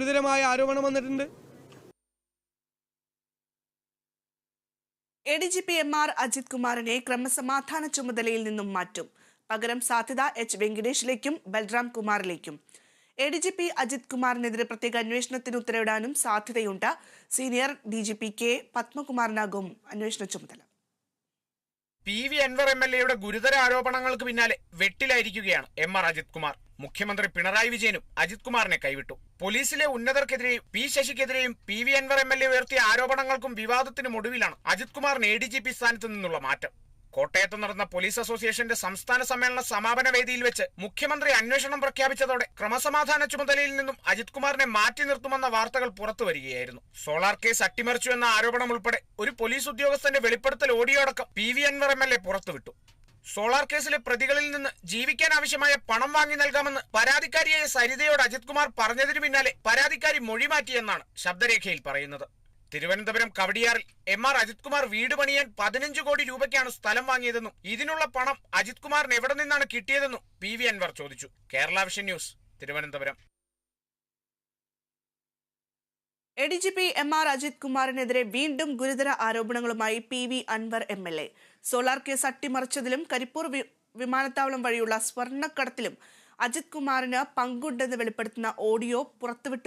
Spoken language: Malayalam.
ഗുരുതരമായ ആരോപണം വന്നിട്ടുണ്ട്. A D G P M R Ajith കുമാറിനെ ക്രമസമാധാന ചുമതലയിൽ നിന്നും മാറ്റും. പകരം സാധ്യത എച്ച് വെങ്കിടേഷിലേക്കും Balram കുമാറിലേക്കും. A D G P Ajith കുമാറിനെതിരെ പ്രത്യേക അന്വേഷണത്തിന് ഉത്തരവിടാനും സാധ്യതയുണ്ട്. Senior D G P K പത്മകുമാറിനാകും അന്വേഷണ ചുമതല. P V Anvar M L എയുടെ ഗുരുതര ആരോപണങ്ങൾക്ക് പിന്നാലെ വെട്ടിലായിരിക്കുകയാണ് എം ആർ അജിത് കുമാർ. മുഖ്യമന്ത്രി പിണറായി വിജയനും അജിത് കുമാറിനെ കൈവിട്ടു. പോലീസിലെ ഉന്നതർക്കെതിരെയും P ശശിക്കെതിരെയും P V Anvar M L A ഉയർത്തിയ ആരോപണങ്ങൾക്കും വിവാദത്തിനും ഒടുവിലാണ് അജിത് കുമാറിന് എ ഡി ജി പി സ്ഥാനത്ത് നിന്നുള്ള മാറ്റം. കോട്ടയത്ത് നടന്ന പോലീസ് അസോസിയേഷന്റെ സംസ്ഥാന സമ്മേളന സമാപന വേദിയിൽ വെച്ച് മുഖ്യമന്ത്രി അന്വേഷണം പ്രഖ്യാപിച്ചതോടെ ക്രമസമാധാന ചുമതലയിൽ നിന്നും അജിത് കുമാറിനെ മാറ്റി നിർത്തുമെന്ന വാർത്തകൾ പുറത്തു വരികയായിരുന്നു. സോളാർ കേസ് അട്ടിമറിച്ചു എന്ന ആരോപണം ഉൾപ്പെടെ ഒരു പോലീസ് ഉദ്യോഗസ്ഥന്റെ വെളിപ്പെടുത്തൽ ഓടിയോടക്കം P V Anvar M L A പുറത്തുവിട്ടു. സോളാർ കേസിലെ പ്രതികളിൽ നിന്ന് ജീവിക്കാൻ ആവശ്യമായ പണം വാങ്ങി നൽകാമെന്ന് പരാതിക്കാരിയായ സരിതയോട് അജിത് കുമാർ പറഞ്ഞതിനു പിന്നാലെ പരാതിക്കാരി മൊഴി മാറ്റിയെന്നാണ് ശബ്ദരേഖയിൽ പറയുന്നത്. തിരുവനന്തപുരം കവടിയാറിൽ എം ആർ അജിത് കുമാർ വീട് പണിയാൻ പതിനഞ്ച് കോടി രൂപയ്ക്കാണ് സ്ഥലം വാങ്ങിയതെന്നും ഇതിനുള്ള പണം അജിത് കുമാറിന് എവിടെ നിന്നാണ് കിട്ടിയതെന്നും പി വി അൻവർ ചോദിച്ചു. Kerala vision news Thiruvananthapuram. A D G P M R Ajith കുമാറിനെതിരെ വീണ്ടും ഗുരുതര ആരോപണങ്ങളുമായി P V Anvar M L A. Solar case അട്ടിമറിച്ചതിലും Karipur വിമാനത്താവളം വഴിയുള്ള സ്വർണക്കടത്തിലും അജിത് കുമാറിന് പങ്കുണ്ടെന്ന് വെളിപ്പെടുത്തുന്ന ഓഡിയോ പുറത്തുവിട്ടു